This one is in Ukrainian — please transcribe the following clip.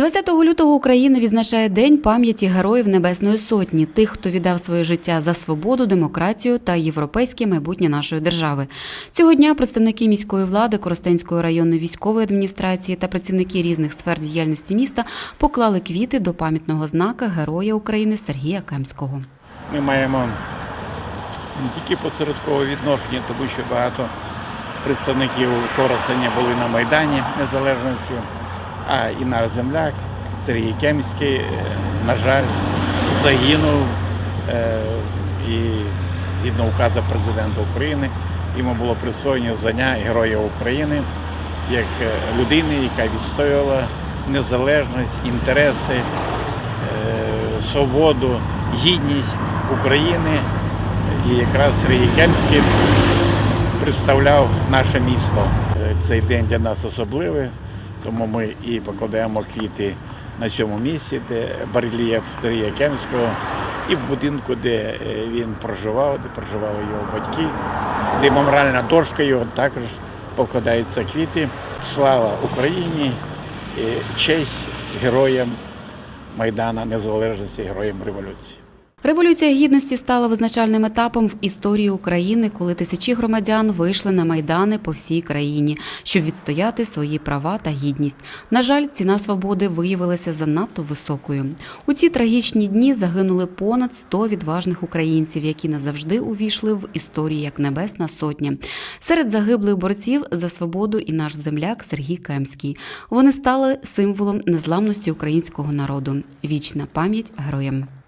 20 лютого Україна відзначає День пам'яті героїв Небесної Сотні, тих, хто віддав своє життя за свободу, демократію та європейське майбутнє нашої держави. Цього дня представники міської влади, Коростенської районної військової адміністрації та працівники різних сфер діяльності міста поклали квіти до пам'ятного знака Героя України Сергія Кемського. Ми маємо не тільки посередкове відношення, тому що багато представників Коростеня були на Майдані Незалежності, а і наш земляк Сергій Кемський, е, на жаль, загинув е, і згідно указу президента України йому було присвоєно звання Героя України як е, людини, яка відстоювала незалежність, інтереси, свободу, гідність України. І якраз Сергій Кемський представляв наше місто. Цей день для нас особливий, тому ми і покладаємо квіти на цьому місці, де барельєф Сергія Кемського, і в будинку, де е, він проживав, де проживали його батьки, де меморіальна дошка його також покладаються квіти. Слава Україні, і честь героям Майдана Незалежності, героям революції. Революція гідності стала визначальним етапом в історії України, коли тисячі громадян вийшли на майдани по всій країні, щоб відстояти свої права та гідність. На жаль, ціна свободи виявилася занадто високою. У ці трагічні дні загинули понад 100 відважних українців, які назавжди увійшли в історію як Небесна Сотня. Серед загиблих борців за свободу і наш земляк Сергій Кемський. Вони стали символом незламності українського народу. Вічна пам'ять героям.